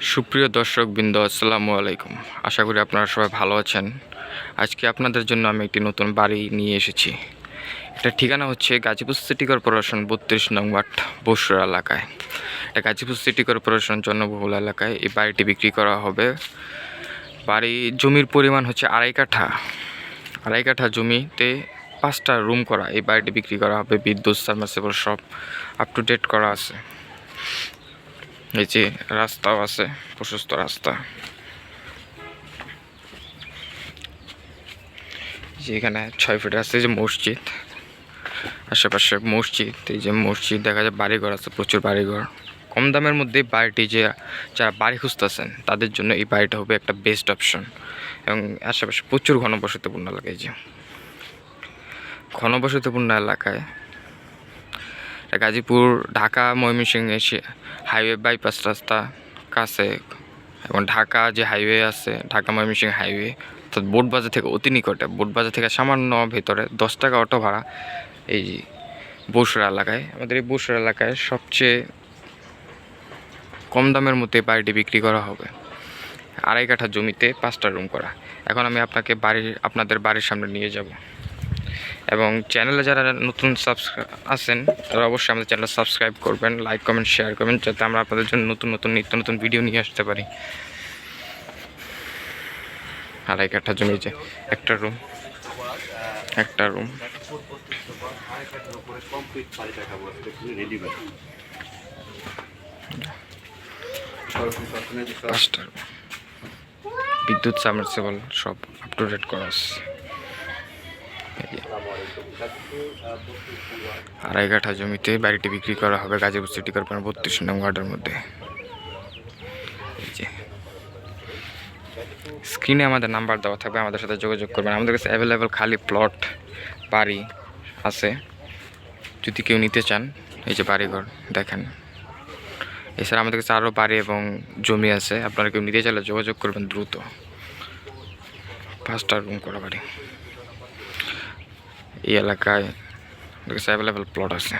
সুপ্রিয় দর্শক বৃন্দ আসসালামু আলাইকুম। আশা করি আপনারা সবাই ভালো আছেন। আজকে আপনাদের জন্য আমি একটি নতুন বাড়ি নিয়ে এসেছি। এটা ঠিকানা হচ্ছে গাজীপুর সিটি কর্পোরেশন বত্রিশ নং ওয়ার্ড, বসুর এলাকায়। এটা গাজীপুর সিটি কর্পোরেশন জনবহুল এলাকায়। এই বাড়িটি বিক্রি করা হবে। বাড়ি জমির পরিমাণ হচ্ছে আড়াই কাঠা। আড়াই কাঠা জমিতে পাঁচটা রুম করা। এই বাড়িটি বিক্রি করা হবে বিদ্যুৎ, সাবমার্সিবল সব আপ টু ডেট করা আছে। এই যে রাস্তাও আছে, প্রশস্ত রাস্তা। এখানে ছয় ফিট আছে যে মসজিদ। আশেপাশে মসজিদ, এই যে মসজিদ, দেখা যায় বাড়িঘর আছে, প্রচুর বাড়িঘর। কম দামের মধ্যে বাড়িটি যে, যারা বাড়ি খুঁজতেছেন, তাদের জন্য এই বাড়িটা হবে একটা বেস্ট অপশন এবং আশেপাশে প্রচুর ঘনবসতিপূর্ণ এলাকা এই যে। ঘনবসতিপূর্ণ এলাকায় গাজীপুর, ঢাকা ময়মনসিংহ এসে হাইওয়ে বাইপাস রাস্তা কাছে এবং ঢাকা যে হাইওয়ে আছে, ঢাকা ময়মনসিংহ হাইওয়ে, অর্থাৎ বোটবাজার থেকে অতি নিকটে বোটবাজার থেকে সামান্য ভেতরে দশ টাকা অটো ভাড়া এই বসুর এলাকায়। আমাদের এই বসুর এলাকায় সবচেয়ে কম দামের মধ্যে বাড়িটি বিক্রি করা হবে। আড়াই কাঠা জমিতে পাঁচটা রুম করা। এখন আমি আপনাকে বাড়ির, আপনাদের বাড়ির সামনে নিয়ে যাব। এবং চ্যানেলে যারা নতুন সাবস্ক্রাইব আছেন, তারা অবশ্যই আমাদের চ্যানেল সাবস্ক্রাইব করবেন লাইক কমেন্ট শেয়ার করবেন, যাতে আমরা আপনাদের জন্য নতুন নতুন, নিত্য নতুন ভিডিও নিয়ে আসতে পারি। আড়াই কাঠা জমি যে, একটা রুম একটা রুম বিদ্যুৎ সাবমার্সিবল সব আপ টু ডেট করা আছে। আড়াই কাঠা জমিতে বাড়িটি বিক্রি করা হবে গাজীপুর সিটি কর্পোরেশন বত্রিশ নং ওয়ার্ডের মধ্যে। স্ক্রিনে আমাদের নাম্বার দেওয়া থাকবে, আমাদের সাথে যোগাযোগ করবেন। আমাদের কাছে অ্যাভেলেবেল খালি প্লট বাড়ি আছে। যদি কেউ নিতে চান, এই যে বাড়িঘর, দেখেন। এছাড়া আমাদের কাছে আরও বাড়ি এবং জমি আছে। আপনারা কেউ নিতে চাইলে যোগাযোগ করবেন দ্রুত। পাঁচটা রুম করা বাড়ি। এই এলাকায় আমাদের লেভেল প্লট আছে।